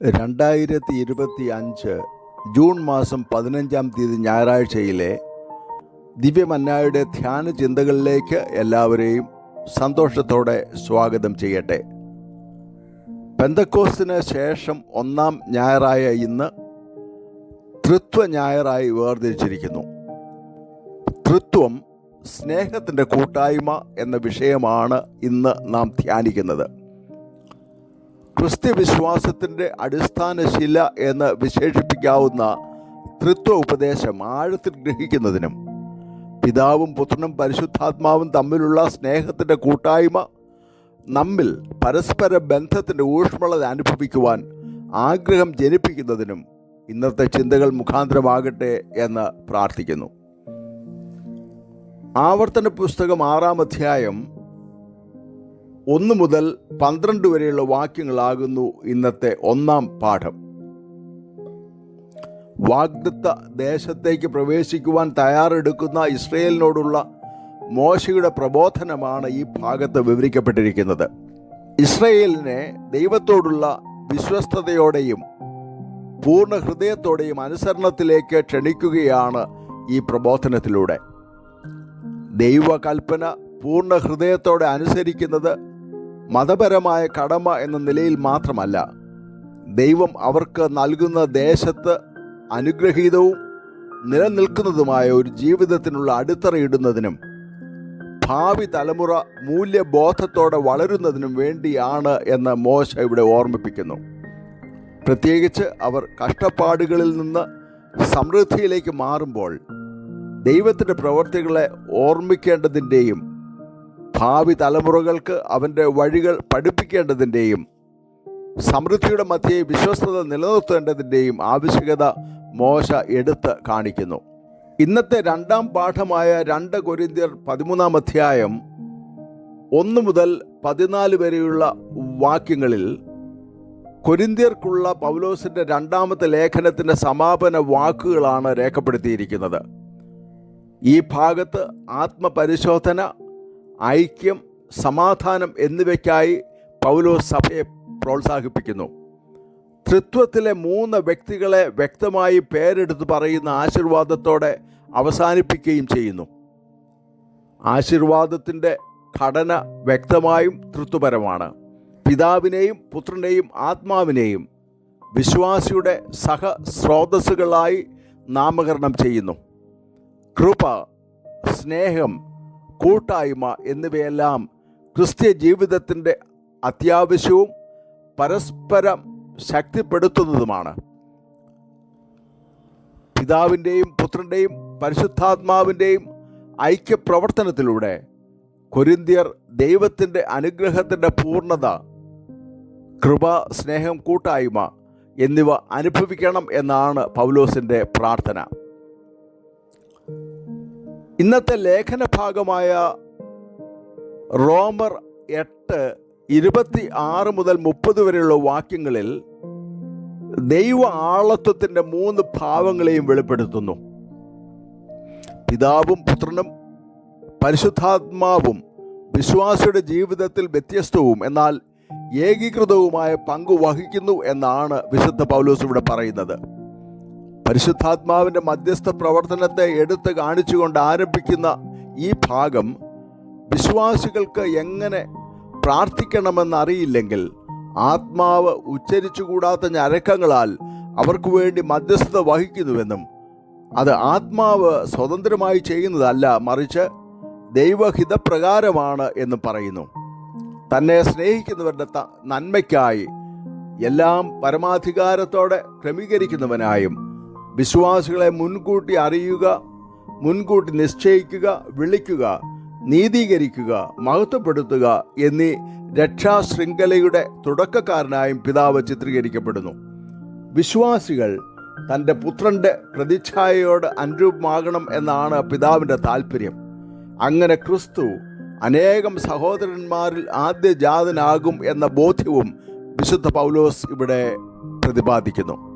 രണ്ടായിരത്തി ഇരുപത്തി അഞ്ച് ജൂൺ മാസം പതിനഞ്ചാം തീയതി ഞായറാഴ്ചയിലെ ദിവ്യമന്നായുടെ ധ്യാന ചിന്തകളിലേക്ക് എല്ലാവരെയും സന്തോഷത്തോടെ സ്വാഗതം ചെയ്യട്ടെ. പെന്തക്കോസ്തിന് ശേഷം ഒന്നാം ഞായറായ ഇന്ന് തൃത്വ ഞായറായി വേർതിരിച്ചിരിക്കുന്നു. തൃത്വം സ്നേഹത്തിന്റെ കൂട്ടായ്മ എന്ന വിഷയമാണ് ഇന്ന് നാം ധ്യാനിക്കുന്നത്. ക്രിസ്ത്യ വിശ്വാസത്തിന്റെ അടിസ്ഥാന ശില എന്ന് വിശേഷിപ്പിക്കാവുന്ന തൃത്വ ഉപദേശം ആഴത്തിൽ ഗ്രഹിക്കുന്നതിനും പിതാവും പുത്രനും പരിശുദ്ധാത്മാവും തമ്മിലുള്ള സ്നേഹത്തിന്റെ കൂട്ടായ്മ നമ്മിൽ പരസ്പര ബന്ധത്തിന്റെ ഊഷ്മളത അനുഭവിക്കുവാൻ ആഗ്രഹം ജനിപ്പിക്കുന്നതിനും ഇന്നത്തെ ചിന്തകൾ മുഖാന്തരമാകട്ടെ എന്ന് പ്രാർത്ഥിക്കുന്നു. ആവർത്തന പുസ്തകം ആറാം അധ്യായം ഒന്ന് മുതൽ പന്ത്രണ്ട് വരെയുള്ള വാക്യങ്ങളാകുന്നു ഇന്നത്തെ ഒന്നാം പാഠം. വാഗ്ദത്ത ദേശത്തേക്ക് പ്രവേശിക്കുവാൻ തയ്യാറെടുക്കുന്ന ഇസ്രയേലിനോടുള്ള മോശയുടെ പ്രബോധനമാണ് ഈ ഭാഗത്ത് വിവരിക്കപ്പെട്ടിരിക്കുന്നത്. ഇസ്രയേലിനെ ദൈവത്തോടുള്ള വിശ്വസ്തയോടെയും പൂർണ ഹൃദയത്തോടെയും അനുസരണത്തിലേക്ക് ക്ഷണിക്കുകയാണ് ഈ പ്രബോധനത്തിലൂടെ. ദൈവകൽപ്പന പൂർണ ഹൃദയത്തോടെ അനുസരിക്കുന്നത് മതപരമായ കടമ എന്ന നിലയിൽ മാത്രമല്ല ദൈവം അവർക്ക് നൽകുന്ന ദേശത്ത് അനുഗ്രഹീതവും നിലനിൽക്കുന്നതുമായ ഒരു ജീവിതത്തിനുള്ള അടിത്തറയിടുന്നതിനും ഭാവി തലമുറ മൂല്യബോധത്തോടെ വളരുന്നതിനും വേണ്ടിയാണ് എന്ന് മോശ ഇവിടെ ഓർമ്മിപ്പിക്കുന്നു. പ്രത്യേകിച്ച് അവർ കഷ്ടപ്പാടുകളിൽ നിന്ന് സമൃദ്ധിയിലേക്ക് മാറുമ്പോൾ ദൈവത്തിന്റെ പ്രവർത്തികളെ ഓർമ്മിക്കേണ്ടതിന്റെയും ഭാവി തലമുറകൾക്ക് അവന്റെ വഴികൾ പഠിപ്പിക്കേണ്ടതിന്റെയും സമൃദ്ധിയുടെ മധ്യേ വിശ്വസ്തത നിലനിർത്തേണ്ടതിന്റെയും ആവശ്യകത മോശ എടുത്ത് കാണിക്കുന്നു. ഇന്നത്തെ രണ്ടാം പാഠമായ രണ്ട് കൊരിന്ത്യർ പതിമൂന്നാം അധ്യായം ഒന്ന് മുതൽ പതിനാല് വരെയുള്ള വാക്യങ്ങളിൽ കൊരിന്ത്യർക്കുള്ള പൗലോസിന്റെ രണ്ടാമത്തെ ലേഖനത്തിന്റെ സമാപന വാക്കുകളാണ് രേഖപ്പെടുത്തിയിരിക്കുന്നത്. ഈ ഭാഗത്ത് ആത്മപരിശോധന ഐക്യം സമാധാനം എന്നിവയ്ക്കായി പൗലോസ് സഭയെ പ്രോത്സാഹിപ്പിക്കുന്നു. തൃത്വത്തിലെ മൂന്ന് വ്യക്തികളെ വ്യക്തമായി പേരെടുത്ത് പറയുന്ന ആശീർവാദത്തോടെ അവസാനിപ്പിക്കുകയും ചെയ്യുന്നു. ആശീർവാദത്തിന്റെ ഘടന വ്യക്തമായും തൃത്വപരമാണ്. പിതാവിനെയും പുത്രനെയും ആത്മാവിനെയും വിശ്വാസിയുടെ സഹ സ്രോതസ്സുകളായി നാമകരണം ചെയ്യുന്നു. കൃപ സ്നേഹം കൂട്ടായ്മ എന്നിവയെല്ലാം ക്രിസ്ത്യ ജീവിതത്തിന്റെ അത്യാവശ്യവും പരസ്പരം ശക്തിപ്പെടുത്തുന്നതുമാണ്. പിതാവിന്റെയും പുത്രന്റെയും പരിശുദ്ധാത്മാവിന്റെയും ഐക്യപ്രവർത്തനത്തിലൂടെ കൊരിന്തിയർ ദൈവത്തിന്റെ അനുഗ്രഹത്തിന്റെ പൂർണത കൃപ സ്നേഹം കൂട്ടായ്മ എന്നിവ അനുഭവിക്കണം എന്നാണ് പൗലോസിന്റെ പ്രാർത്ഥന. ഇന്നത്തെ ലേഖന ഭാഗമായ റോമർ എട്ട് ഇരുപത്തി ആറ് മുതൽ മുപ്പത് വരെയുള്ള വാക്യങ്ങളിൽ ദൈവ ആളത്വത്തിന്റെ മൂന്ന് ഭാവങ്ങളെയും വെളിപ്പെടുത്തുന്നു. പിതാവും പുത്രനും പരിശുദ്ധാത്മാവും വിശ്വാസിയുടെ ജീവിതത്തിൽ വ്യത്യസ്തവും എന്നാൽ ഏകീകൃതവുമായ പങ്ക് വഹിക്കുന്നു എന്നാണ് വിശുദ്ധ പൗലോസ് ഇവിടെ പറയുന്നത്. പരിശുദ്ധാത്മാവിന്റെ മധ്യസ്ഥ പ്രവർത്തനത്തെ എടുത്ത് കാണിച്ചുകൊണ്ട് ആരംഭിക്കുന്ന ഈ ഭാഗം വിശ്വാസികൾക്ക് എങ്ങനെ പ്രാർത്ഥിക്കണമെന്നറിയില്ലെങ്കിൽ ആത്മാവ് ഉച്ചരിച്ചുകൂടാത്ത ഞരക്കങ്ങളാൽ അവർക്ക് വേണ്ടി മധ്യസ്ഥത വഹിക്കുന്നുവെന്നും അത് ആത്മാവ് സ്വതന്ത്രമായി ചെയ്യുന്നതല്ല മറിച്ച് ദൈവഹിതപ്രകാരമാണ് എന്ന് പറയുന്നു. തന്നെ സ്നേഹിക്കുന്നവരുടെ നന്മയ്ക്കായി എല്ലാം പരമാധികാരത്തോടെ ക്രമീകരിക്കുന്നവനായും വിശ്വാസികളെ മുൻകൂട്ടി അറിയുക മുൻകൂട്ടി നിശ്ചയിക്കുക വിളിക്കുക നീതീകരിക്കുക മഹത്വപ്പെടുത്തുക എന്നീ രക്ഷാശൃംഖലയുടെ തുടക്കക്കാരനായും പിതാവ് ചിത്രീകരിക്കപ്പെടുന്നു. വിശ്വാസികൾ തന്റെ പുത്രന്റെ പ്രതിച്ഛായയോട് അനുരൂപമാകണം എന്നാണ് പിതാവിന്റെ താല്പര്യം അങ്ങനെ ക്രിസ്തു അനേകം സഹോദരന്മാരിൽ ആദ്യ ജാതനാകും എന്ന ബോധ്യവും വിശുദ്ധ പൗലോസ് ഇവിടെ പ്രതിപാദിക്കുന്നു.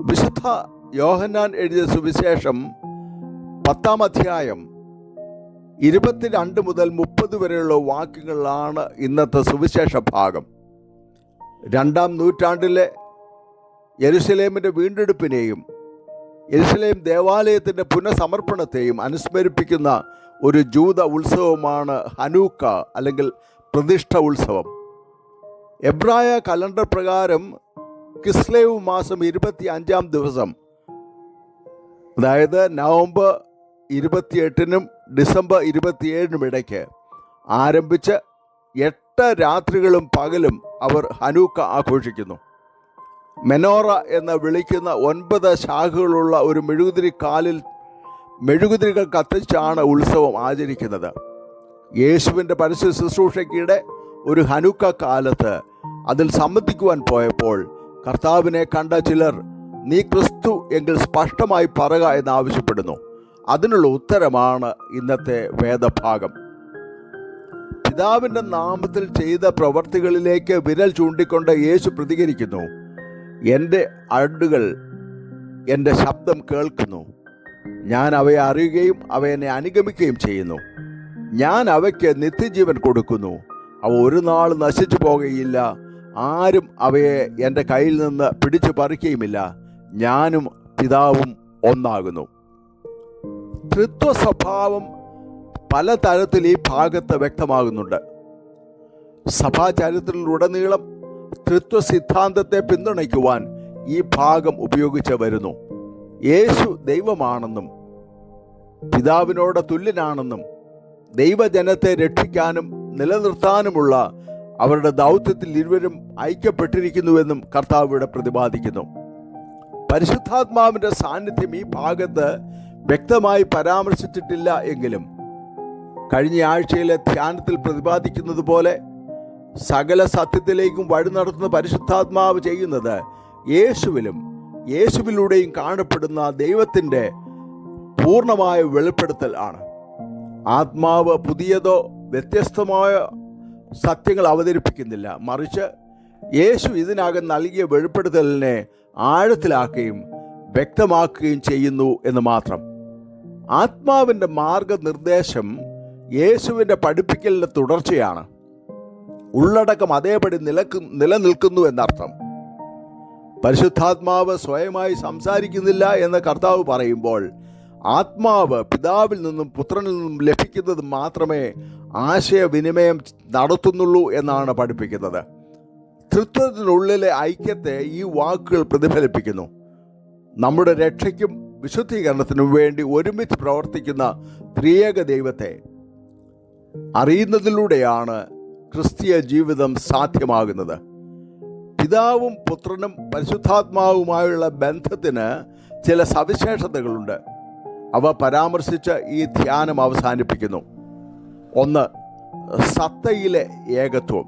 വിശുദ്ധ യോഹന്നാൻ എഴുതിയ സുവിശേഷം പത്താം അധ്യായം ഇരുപത്തിരണ്ട് മുതൽ മുപ്പത് വരെയുള്ള വാക്യങ്ങളാണ് ഇന്നത്തെ സുവിശേഷ ഭാഗം. രണ്ടാം നൂറ്റാണ്ടിലെ യെരുസലേമിന്റെ വീണ്ടെടുപ്പിനെയും യെരുസലേം ദേവാലയത്തിന്റെ പുനഃസമർപ്പണത്തെയും അനുസ്മരിപ്പിക്കുന്ന ഒരു ജൂത ഉത്സവമാണ് ഹനൂക്ക അല്ലെങ്കിൽ പ്രതിഷ്ഠ ഉത്സവം. എബ്രായ കലണ്ടർ പ്രകാരം കിസ്ലേവ് മാസം ഇരുപത്തി അഞ്ചാം ദിവസം. അതായത് നവംബർ ഇരുപത്തിയെട്ടിനും ഡിസംബർ ഇരുപത്തിയേഴിനും ഇടയ്ക്ക് ആരംഭിച്ച് എട്ട് രാത്രികളും പകലും അവർ ഹനൂക്ക ആഘോഷിക്കുന്നു. മെനോറ എന്ന് വിളിക്കുന്ന ഒൻപത് ശാഖകളുള്ള ഒരു മെഴുകുതിരി കാലിൽ മെഴുകുതിരികൾ കത്തിച്ചാണ് ഉത്സവം ആചരിക്കുന്നത്. യേശുവിന്റെ പരസ്യ ശുശ്രൂഷയ്ക്കിടെ ഒരു ഹനുക്ക കാലത്ത് അതിൽ സംബന്ധിക്കുവാൻ പോയപ്പോൾ കർത്താവിനെ കണ്ട ചിലർ നീ ക്രിസ്തു എങ്കിൽ സ്പഷ്ടമായി പറയുക എന്ന് ആവശ്യപ്പെടുന്നു. അതിനുള്ള ഉത്തരമാണ് ഇന്നത്തെ വേദഭാഗം. പിതാവിന്റെ നാമത്തിൽ ചെയ്ത പ്രവർത്തികളിലേക്ക് വിരൽ ചൂണ്ടിക്കൊണ്ട് യേശു പ്രതികരിക്കുന്നു. എന്റെ അടുകൾ എന്റെ ശബ്ദം കേൾക്കുന്നു. ഞാൻ അവയെ അറിയുകയും അവ എന്നെ അനുഗമിക്കുകയും ചെയ്യുന്നു. ഞാൻ അവയ്ക്ക് നിത്യജീവൻ കൊടുക്കുന്നു. അവ ഒരു നാൾ നശിച്ചു പോകുകയില്ല ആരും അവയെ എന്റെ കയ്യിൽ നിന്ന് പിടിച്ചു പറിക്കുകയുമില്ല. ഞാനും പിതാവും ഒന്നാകുന്നു. ത്രിത്വ സ്വഭാവം പല പലതരത്തിൽ ഈ ഭാഗത്ത് വ്യക്തമാകുന്നുണ്ട്. സഭാചരിത്രത്തിലുടനീളം തൃത്വ സിദ്ധാന്തത്തെ പിന്തുണയ്ക്കുവാൻ ഈ ഭാഗം ഉപയോഗിച്ച് വരുന്നു. യേശു ദൈവമാണെന്നും പിതാവിനോട് തുല്യനാണെന്നും ദൈവജനത്തെ രക്ഷിക്കാനും നിലനിർത്താനുമുള്ള അവരുടെ ദൗത്യത്തിൽ ഇരുവരും ഐക്യപ്പെട്ടിരിക്കുന്നുവെന്നും കർത്താവ് ഇവിടെ പ്രതിപാദിക്കുന്നു. പരിശുദ്ധാത്മാവിന്റെ സാന്നിധ്യം ഈ ഭാഗത്ത് വ്യക്തമായി പരാമർശിച്ചിട്ടില്ല എങ്കിലും കഴിഞ്ഞ ആഴ്ചയിലെ ധ്യാനത്തിൽ പ്രതിപാദിക്കുന്നത് പോലെ സകല സത്യത്തിലേക്കും വഴി നടത്തുന്ന പരിശുദ്ധാത്മാവ് ചെയ്യുന്നത് യേശുവിലും യേശുവിലൂടെയും കാണപ്പെടുന്ന ദൈവത്തിന്റെ പൂർണമായ വെളിപ്പെടുത്തൽ ആണ്. ആത്മാവ് പുതിയതോ വ്യത്യസ്തമായ സത്യങ്ങൾ അവതരിപ്പിക്കുന്നില്ല. മറിച്ച് യേശു ഇതിനകം നൽകിയ വെളിപ്പെടുത്തലിനെ ആഴത്തിലാക്കുകയും വ്യക്തമാക്കുകയും ചെയ്യുന്നു എന്ന് മാത്രം. ആത്മാവിന്റെ മാർഗനിർദ്ദേശം യേശുവിന്റെ പഠിപ്പിക്കലിന്റെ തുടർച്ചയാണ്. ഉള്ളടക്കം അതേപടി നിലയ്ക്ക് നിലനിൽക്കുന്നു എന്നർത്ഥം. പരിശുദ്ധാത്മാവ് സ്വയമായി സംസാരിക്കുന്നില്ല എന്ന് കർത്താവ് പറയുമ്പോൾ ആത്മാവ് പിതാവിൽ നിന്നും പുത്രനിൽ നിന്നും ലഭിക്കുന്നത് മാത്രമേ ആശയവിനിമയം നടത്തുന്നുള്ളൂ എന്നാണ് പഠിപ്പിക്കുന്നത്. തൃത്വത്തിനുള്ളിലെ ഐക്യത്തെ ഈ വാക്കുകൾ പ്രതിഫലിപ്പിക്കുന്നു. നമ്മുടെ രക്ഷയ്ക്കും വിശുദ്ധീകരണത്തിനും വേണ്ടി ഒരുമിച്ച് പ്രവർത്തിക്കുന്ന ത്രിയേക ദൈവത്തെ അറിയുന്നതിലൂടെയാണ് ക്രിസ്തീയ ജീവിതം സാധ്യമാകുന്നത്. പിതാവും പുത്രനും പരിശുദ്ധാത്മാവുമായുള്ള ബന്ധത്തിന് ചില സവിശേഷതകളുണ്ട്. അവ പരാമർശിച്ച് ഈ ധ്യാനം അവസാനിപ്പിക്കുന്നു. ഒന്ന് സത്തയിലെ ഏകത്വം.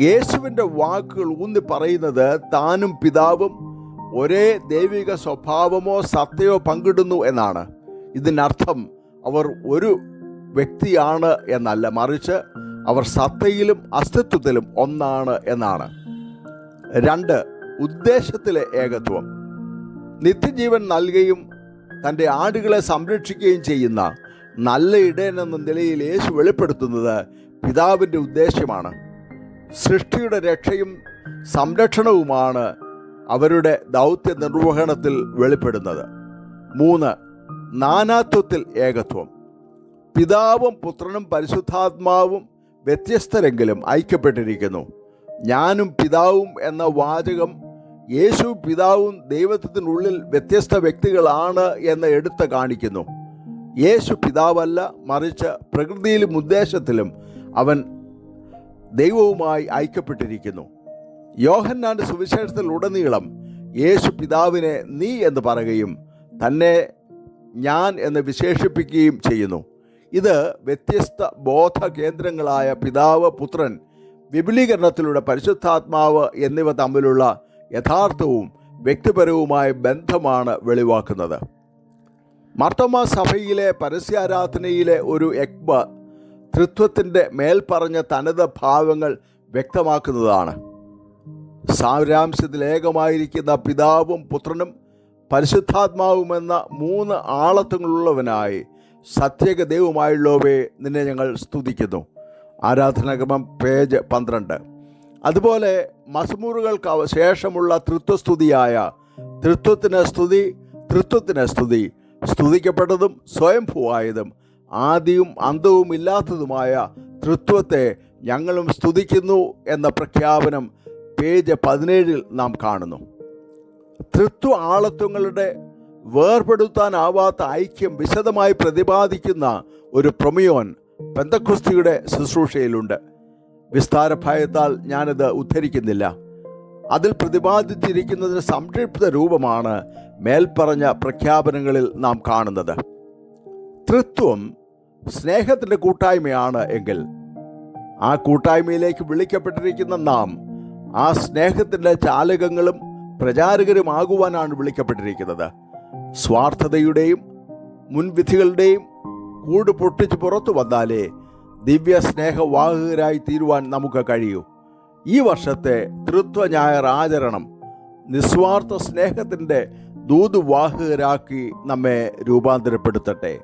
യേശുവിന്റെ വാക്കുകൾ ഊന്നി പറയുന്നത് താനും പിതാവും ഒരേ ദൈവിക സ്വഭാവമോ സത്തയോ പങ്കിടുന്നു എന്നാണ്. ഇതിനർത്ഥം അവർ ഒരു വ്യക്തിയാണ് എന്നല്ല മറിച്ച് അവർ സത്തയിലും അസ്തിത്വത്തിലും ഒന്നാണ് എന്നാണ്. രണ്ട് ഉദ്ദേശത്തിലെ ഏകത്വം. നിത്യജീവൻ നൽകുകയും തന്റെ ആടുകളെ സംരക്ഷിക്കുകയും ചെയ്യുന്ന നല്ല ഇടയൻ എന്ന നിലയിൽ യേശു വെളിപ്പെടുത്തുന്നത് പിതാവിന്റെ ഉദ്ദേശ്യമാണ്. സൃഷ്ടിയുടെ രക്ഷയും സംരക്ഷണവുമാണ് അവരുടെ ദൗത്യ നിർവഹണത്തിൽ വെളിപ്പെടുന്നത്. മൂന്ന് നാനാത്വത്തിൽ ഏകത്വം. പിതാവും പുത്രനും പരിശുദ്ധാത്മാവും വ്യത്യസ്തരെങ്കിലും ഐക്യപ്പെട്ടിരിക്കുന്നു. ഞാനും പിതാവും എന്ന വാചകം യേശു പിതാവും ദൈവത്തിനുള്ളിൽ വ്യത്യസ്ത വ്യക്തികളാണ് എന്ന് എടുത്ത് കാണിക്കുന്നു. യേശു പിതാവല്ല മറിച്ച് പ്രകൃതിയിലും ഉദ്ദേശത്തിലും അവൻ ദൈവവുമായി ഐക്യപ്പെട്ടിരിക്കുന്നു. യോഹന്നാന്റെ സുവിശേഷത്തിൽ ഉടനീളം യേശു പിതാവിനെ നീ എന്ന് പറയുകയും തന്നെ ഞാൻ എന്ന് വിശേഷിപ്പിക്കുകയും ചെയ്യുന്നു. ഇത് വ്യത്യസ്ത ബോധ കേന്ദ്രങ്ങളായ പിതാവ് പുത്രൻ വിപുലീകരണത്തിലൂടെ പരിശുദ്ധാത്മാവ് എന്നിവ തമ്മിലുള്ള യഥാർത്ഥവും വ്യക്തിപരവുമായ ബന്ധമാണ് വെളിവാക്കുന്നത്. മർത്തമ സഭയിലെ പരസ്യാരാധനയിലെ ഒരു എക്ബ തൃത്വത്തിന്റെ മേൽപ്പറഞ്ഞ തനത് ഭാവങ്ങൾ വ്യക്തമാക്കുന്നതാണ്. സാരാംശത്തിൽ ഏകമായിരിക്കുന്ന പിതാവും പുത്രനും പരിശുദ്ധാത്മാവുമെന്ന മൂന്ന് ആളത്വങ്ങളുള്ളവനായി സത്യക ദൈവമായുള്ളവയെ നിന്നെ ഞങ്ങൾ സ്തുതിക്കുന്നു. ആരാധനാക്രമം പേജ് പന്ത്രണ്ട്. അതുപോലെ മസ്മൂറുകൾക്ക് ശേഷമുള്ള തൃത്വസ്തുതിയായ തൃത്വത്തിന് സ്തുതി തൃത്വത്തിന് സ്തുതി സ്തുതിക്കപ്പെട്ടതും സ്വയംഭൂവായതും ആദിയും അന്തവും ഇല്ലാത്തതുമായ തൃത്വത്തെ ഞങ്ങളും സ്തുതിക്കുന്നു എന്ന പ്രഖ്യാപനം പേജ് പതിനേഴിൽ നാം കാണുന്നു. തൃത്വ ആളത്വങ്ങളുടെ വേർപെടുത്താനാവാത്ത ഐക്യം വിശദമായി പ്രതിപാദിക്കുന്ന ഒരു പ്രൊമിയോൻ പെന്തക്കുസ്തിയുടെ ശുശ്രൂഷയിലുണ്ട്. വിസ്താര ഭയത്താൽ ഞാനത് ഉദ്ധരിക്കുന്നില്ല. അതിൽ പ്രതിപാദിച്ചിരിക്കുന്നതിന് സംക്ഷിപ്ത രൂപമാണ് മേൽപ്പറഞ്ഞ പ്രഖ്യാപനങ്ങളിൽ നാം കാണുന്നത്. തൃത്വം സ്നേഹത്തിന്റെ കൂട്ടായ്മയാണ് എങ്കിൽ ആ കൂട്ടായ്മയിലേക്ക് വിളിക്കപ്പെട്ടിരിക്കുന്ന നാം ആ സ്നേഹത്തിന്റെ ചാലകങ്ങളും പ്രചാരകരുമാകുവാനാണ് വിളിക്കപ്പെട്ടിരിക്കുന്നത്. സ്വാർത്ഥതയുടെയും മുൻവിധികളുടെയും കൂട് പൊട്ടിച്ച് പുറത്തു വന്നാലേ ദിവ്യ സ്നേഹവാഹകരായി തീരുവാൻ നമുക്ക് കഴിയൂ. ഈ വർഷത്തെ തൃത്വ ഞായർ ആചരണം നിസ്വാർത്ഥ സ്നേഹത്തിന്റെ ദൂതുവാഹകരാക്കി നമ്മെ രൂപാന്തരപ്പെടുത്തട്ടെ.